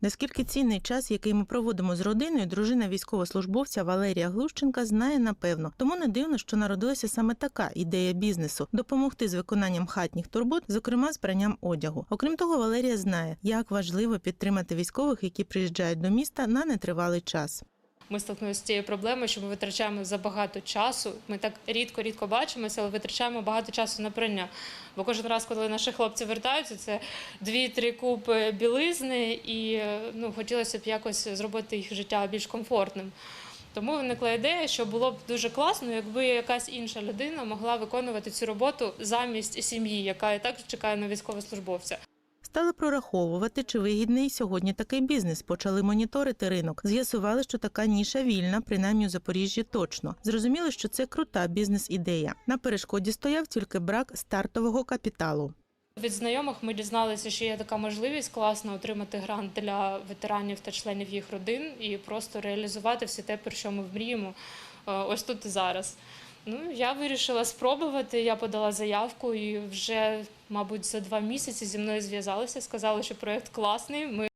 Наскільки цінний час, який ми проводимо з родиною, дружина військовослужбовця Валерія Глущенка знає напевно. Тому не дивно, що народилася саме така ідея бізнесу допомогти з виконанням хатніх турбот, зокрема з пранням одягу. Окрім того, Валерія знає, як важливо підтримати військових, які приїжджають до міста на нетривалий час. Ми стикнулися з цією проблемою, що ми витрачаємо забагато часу. Ми так рідко-рідко бачимося, але витрачаємо багато часу на прання. Бо кожен раз, коли наші хлопці вертаються, це дві-три купи білизни, і е, ну, хотілося б якось зробити їх життя більш комфортним. Тому виникла ідея, що було б дуже класно, якби якась інша людина могла виконувати цю роботу замість сім'ї, яка і так чекає на військовослужбовця. Стали прораховувати, чи вигідний сьогодні такий бізнес. Почали моніторити ринок. З'ясували, що така ніша вільна, принаймні у Запоріжжі точно. Зрозуміли, що це крута бізнес-ідея. На перешкоді стояв тільки брак стартового капіталу. Від знайомих ми дізналися, що є така можливість класно отримати грант для ветеранів та членів їх родин і просто реалізувати все те, про що ми мріємо е, ось тут і зараз. Ну, я вирішила спробувати. Я подала заявку і вже, мабуть, за два місяці зі мною зв'язалися, сказали, що проєкт класний. Ми